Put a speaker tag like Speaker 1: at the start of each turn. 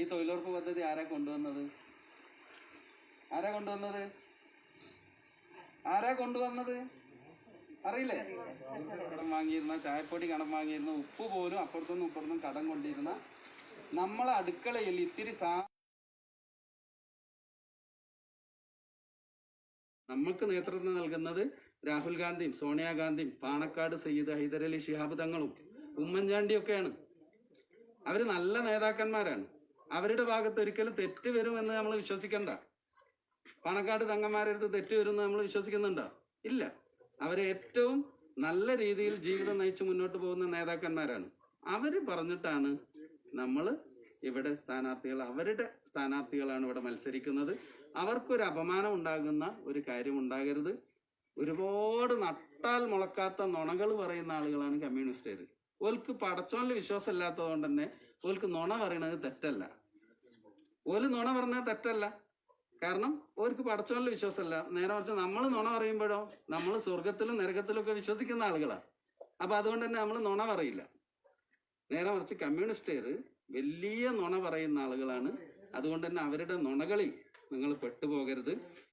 Speaker 1: ഈ തൊഴിലുറപ്പ് പദ്ധതി ആരാ കൊണ്ടുവന്നത്? ആരാ കൊണ്ടുവന്നത്? ആരാ കൊണ്ടുവന്നത്? അറിയില്ലേ? കടം വാങ്ങിയിരുന്ന ചായപ്പൊടി കടം വാങ്ങിയിരുന്ന ഉപ്പ് പോലും അപ്പുറത്തുനിന്നും ഇപ്പുറത്തുനിന്നും കടം കൊണ്ടിരുന്ന നമ്മളെ അടുക്കളയിൽ ഇത്തിരി സാ നമുക്ക് നേതൃത്വം നൽകുന്നത് രാഹുൽ ഗാന്ധിയും സോണിയാഗാന്ധിയും പാണക്കാട് സയ്യിദ് ഹൈദരലി ശിഹാബ് തങ്ങളും ഉമ്മൻചാണ്ടിയും ഒക്കെയാണ് അവർ നല്ല നേതാക്കന്മാരാണ്. അവരുടെ ഭാഗത്ത് ഒരിക്കലും തെറ്റ് വരുമെന്ന് നമ്മൾ വിശ്വസിക്കണ്ട. തങ്ങന്മാരെ തങ്ങന്മാരടുത്ത് തെറ്റ് വരുമെന്ന് നമ്മൾ വിശ്വസിക്കുന്നുണ്ടോ? ഇല്ല. അവരെ ഏറ്റവും നല്ല രീതിയിൽ ജീവിതം നയിച്ച് മുന്നോട്ട് പോകുന്ന നേതാക്കന്മാരാണ്. അവർ പറഞ്ഞിട്ടാണ് നമ്മൾ ഇവിടെ സ്ഥാനാർത്ഥികൾ അവരുടെ സ്ഥാനാർത്ഥികളാണ് ഇവിടെ മത്സരിക്കുന്നത്. അവർക്കൊരു അപമാനം ഉണ്ടാകുന്ന ഒരു കാര്യം ഉണ്ടാകരുത്. ഒരുപാട് നട്ടാൽ മുളക്കാത്ത നുണകൾ പറയുന്ന ആളുകളാണ് കമ്മ്യൂണിസ്റ്റുകാർ ഓൽക്ക് പടച്ചോനിൽ വിശ്വാസം ഇല്ലാത്തതുകൊണ്ട് തന്നെ ഓൽക്ക് നുണ പറയണത് തെറ്റല്ല. ഓൽ നുണ പറഞ്ഞാൽ തെറ്റല്ല. കാരണം ഓർക്ക് പടച്ചോനിൽ വിശ്വാസമല്ല. നേരെ മറിച്ച് നമ്മൾ നുണ പറയുമ്പോഴോ നമ്മൾ സ്വർഗത്തിലും നരകത്തിലും ഒക്കെ വിശ്വസിക്കുന്ന ആളുകളാണ് അപ്പൊ അതുകൊണ്ട് തന്നെ നമ്മൾ നുണ പറയില്ല. നേരെ മറിച്ച് കമ്മ്യൂണിസ്റ്റുകാർ വലിയ നുണ പറയുന്ന ആളുകളാണ്. അതുകൊണ്ട് തന്നെ അവരുടെ നുണകളിൽ നിങ്ങൾ പെട്ടുപോകരുത്.